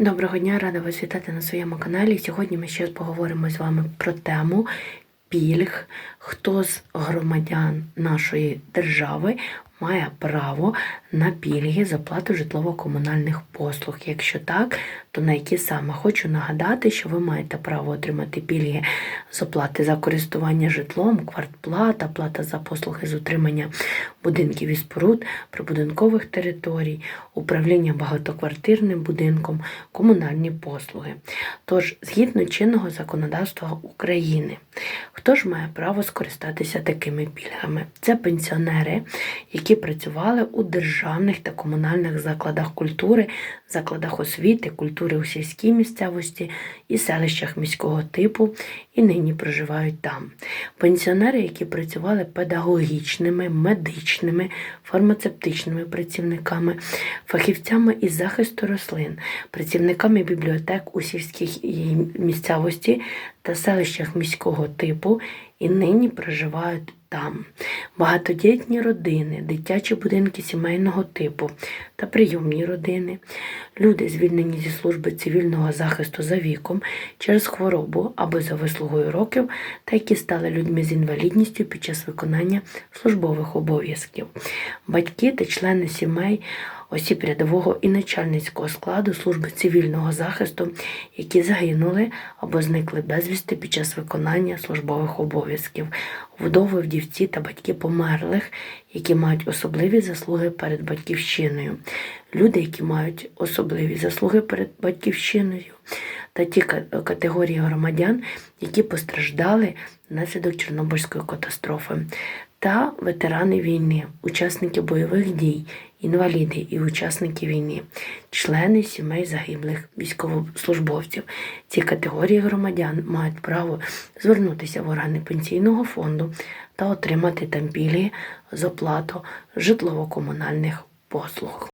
Доброго дня, рада вас вітати на своєму каналі. Сьогодні ми ще поговоримо з вами про тему пільг, хто з громадян нашої держави має право на пільги з оплату житлово-комунальних послуг. Якщо так, то на які саме хочу нагадати, що ви маєте право отримати пільги з оплати за користування житлом, квартплата, плата за послуги з утримання будинків і споруд, прибудинкових територій, управління багатоквартирним будинком, комунальні послуги. Тож, згідно чинного законодавства України, хто ж має право скористатися такими пільгами? Це пенсіонери, які працювали у державних та комунальних закладах культури, закладах освіти, культури у сільській місцевості і селищах міського типу і нині проживають там. Пенсіонери, які працювали педагогічними, медичними, фармацевтичними працівниками, фахівцями із захисту рослин, працівниками бібліотек у сільських і місцевості та селищах міського типу і нині проживають там. Багатодітні родини, дитячі будинки сімейного типу та прийомні родини, люди, звільнені зі служби цивільного захисту за віком через хворобу або за вислугою років, та які стали людьми з інвалідністю під час виконання службових обов'язків, батьки та члени сімей осіб рядового і начальницького складу служби цивільного захисту, які загинули або зникли безвісти під час виконання службових обов'язків, вдови, вдівці та батьки померлих, які мають особливі заслуги перед батьківщиною, люди, які мають особливі заслуги перед батьківщиною, та ті категорії громадян, які постраждали внаслідок Чорнобильської катастрофи, та ветерани війни, учасники бойових дій, інваліди і учасники війни, члени сімей загиблих військовослужбовців. Ці категорії громадян мають право звернутися в органи пенсійного фонду та отримати там пільги з оплату житлово-комунальних послуг.